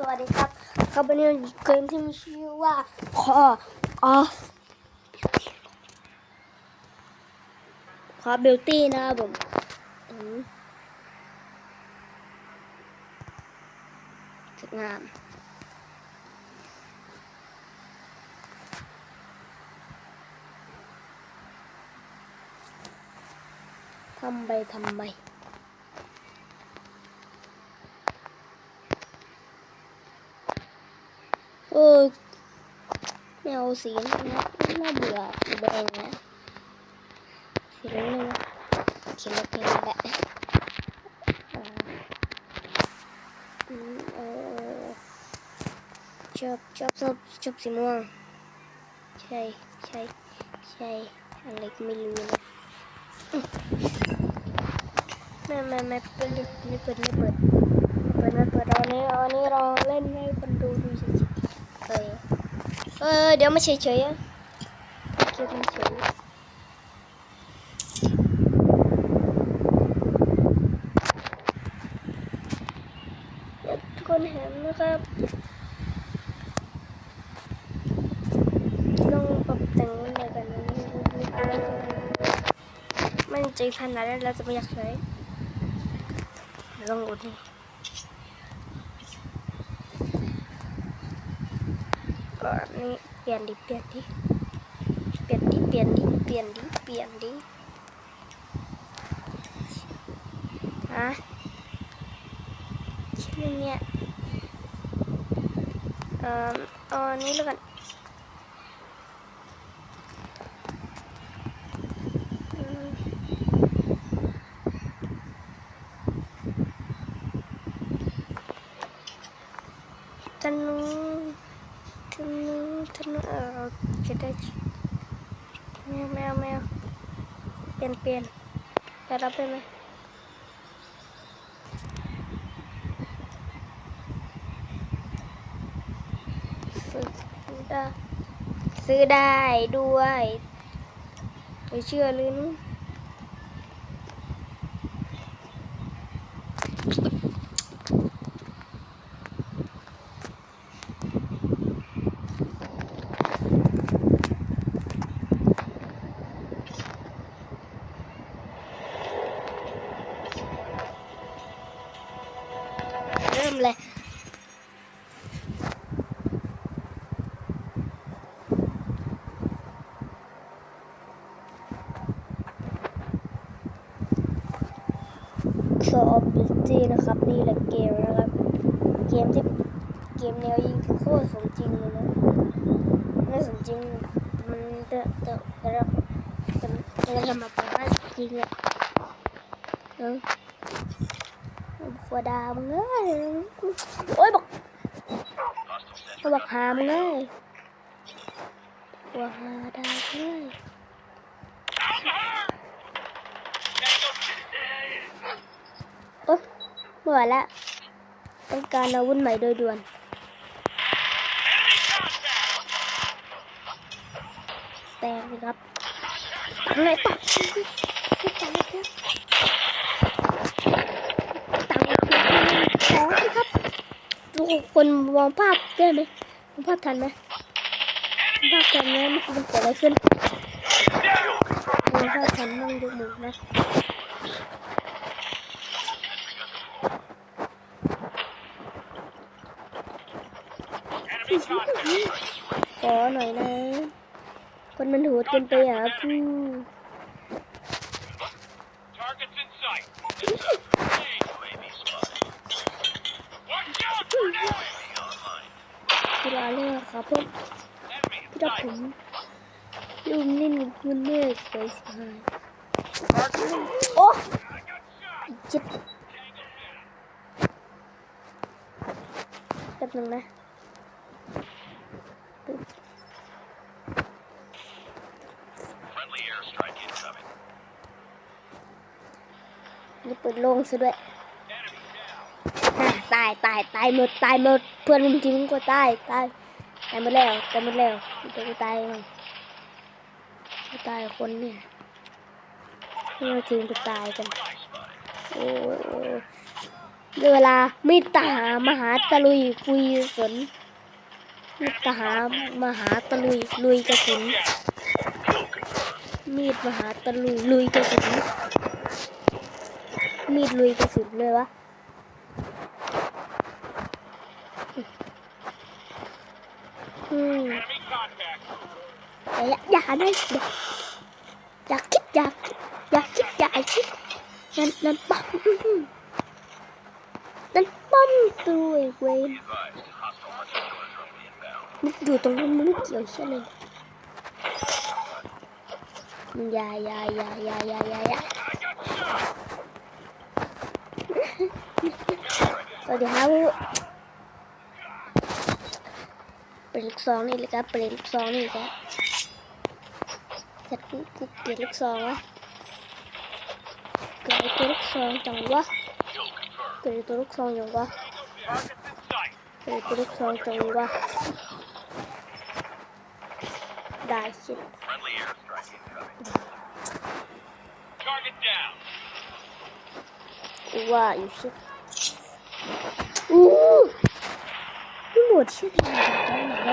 สวัสดีครับครับวันนี้เราองเกมที่มีชื่อว่า Call of Call Beauty นะครับผมอืมสวยงามทำไปทำไม เออ ไม่เอาสีนั้นนะน่าเบื่อสีแดงนะสีน้ำเงินเขียนเขียนแหละอ่าอืม เออชอบชอบชอบชอบสีม่วงใช่ใช่ใช่อะไรก็ไม่รู้นะอืมไม่ไม่ไม่เดี๋ยวมาเฉยๆอะเก็บมันเฉยเดี๋ยวทุกคนเห็นนะครับลองปรับแต่งมันเดียวกันนะมันใจพันแล้วเราจะไม่อยากใช้ลองกดนี่ ก่อนนี้เปลี่ยนดิเปลี่ยนดิเปลี่ยนดิเปลี่ยนดิเปลี่ยนดิเปลี่ยนดิฮะชิ้นเนี่ยเอ่อเอาอันนี้แล้วกันอืมธนูธนู ธนูเออจะได้แมวแมวแมวเปลี่ยนเปลี่ยนจะรับได้ไหมซื้อได้ซื้อได้ด้วยไม่เชื่อเลยนุ เลยโซออฟบิตี้นะครับ นี่แหละเกมนะครับ เกมที่เกมแนวยิงโคตรสมจริงเลยนะไม่สมจริงมันจะจะจะจะจะจะทำมาเป็นว่าจริงอะเออ ฟัวดามงเอ้ยโอ้ยบอกบอกหามงเอ้ยฟัวหาดามเอ้ยโอ๊ยไม่ไหวแล้วต้องการอาวุธใหม่โดยด่วนแตกสิครับอะไรตัดไม่ตัดเลยครับตัดเลยครับทุก คนมองภาพได้ไหมมองภาพทันไหมมองภาพทันไหมมันเกิดอะไรขึ้นมองภาพทันต้องยกมือนะขอหน่อยนะ คนมันโหดเกินไปอะพู ครับพวก Enemy พี่ดาบผมยุ่งนิ่งกับคุณเมฆไปสิหายโอ้ I got shot. จิบแป๊บนึงนะนี่เปิดโล่งซะด้วยตายตายตายหมดตายหมดเพื่อนมึงทิ้งก็ตายตาย ตายหมดแล้วแตายหมดแล้วเดี๋ยวกูตายมั้งกูตายคนเนี่ยนี่เราทิ้งกูตายกันโอ้ยโอ้ยเวลามีดทหามหาตะลุยคุยสนมีดทหารมหาตะลุยลุยกระสุน มีดมหาตะลุยลุยกระสุน มีดลุยกระสุนเลยวะ อืม Enemy contact. อย่าอย่านะอย่าอย่าคิดอย่าอย่าคิดอย่าคิดนั่น นั่นปั๊มนั่นปั๊มตัวเวนมึงอยู่ตรงนี่เช่ยเลยมึงอย่าอย่าอย่าอย่าอย่าอย่าอย่าสวัสดีครับเป็นลูกซองนี่เลยครับ เป็นลูกซองนี่ครับจัดกูกูเกลียดลูกซองวะเกิดไอ้ตัวลูกซองจังวะเกิดไอ้ตัวลูกซองจังวะเกิดไอ้ตัวลูกซองจังวะได้ชิบว่าอยู่ชิบอู้ ไม่ห